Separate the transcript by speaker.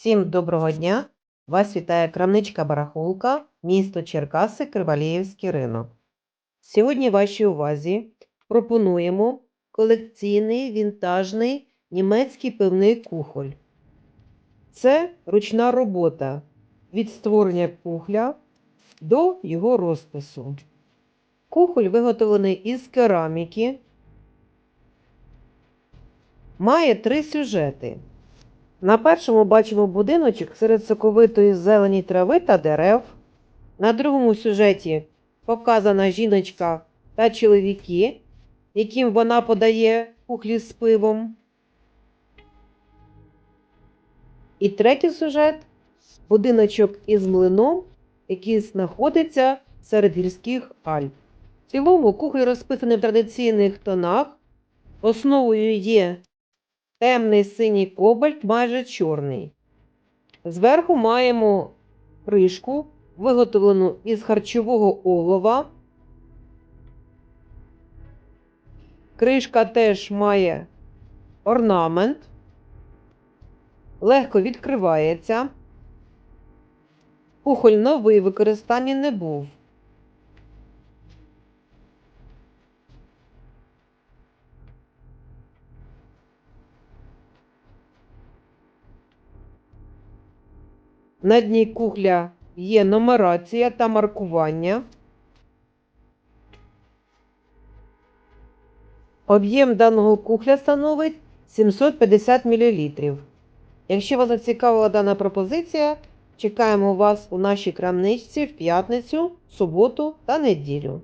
Speaker 1: Всім доброго дня! Вас вітає крамничка барахолка, місто Черкаси, Криваліївський ринок. Сьогодні вашій увазі пропонуємо колекційний вінтажний німецький пивний кухоль. Це ручна робота від створення кухля до його розпису. Кухоль виготовлений із кераміки. Має три сюжети. На першому бачимо будиночок серед соковитої зелені трави та дерев. На другому сюжеті показана жіночка та чоловіки, яким вона подає кухлі з пивом. І третій сюжет будиночок із млином, який знаходиться серед гірських Альп. В цілому кухоль розписаний в традиційних тонах. Основою є темний синій кобальт, майже чорний. Зверху маємо кришку, виготовлену із харчового олова. Кришка теж має орнамент, легко відкривається. Кухоль новий в використанні не був. На дні кухля є нумерація та маркування. Об'єм даного кухля становить 750 мл. Якщо вас зацікавила дана пропозиція, чекаємо вас у нашій крамничці в п'ятницю, суботу та неділю.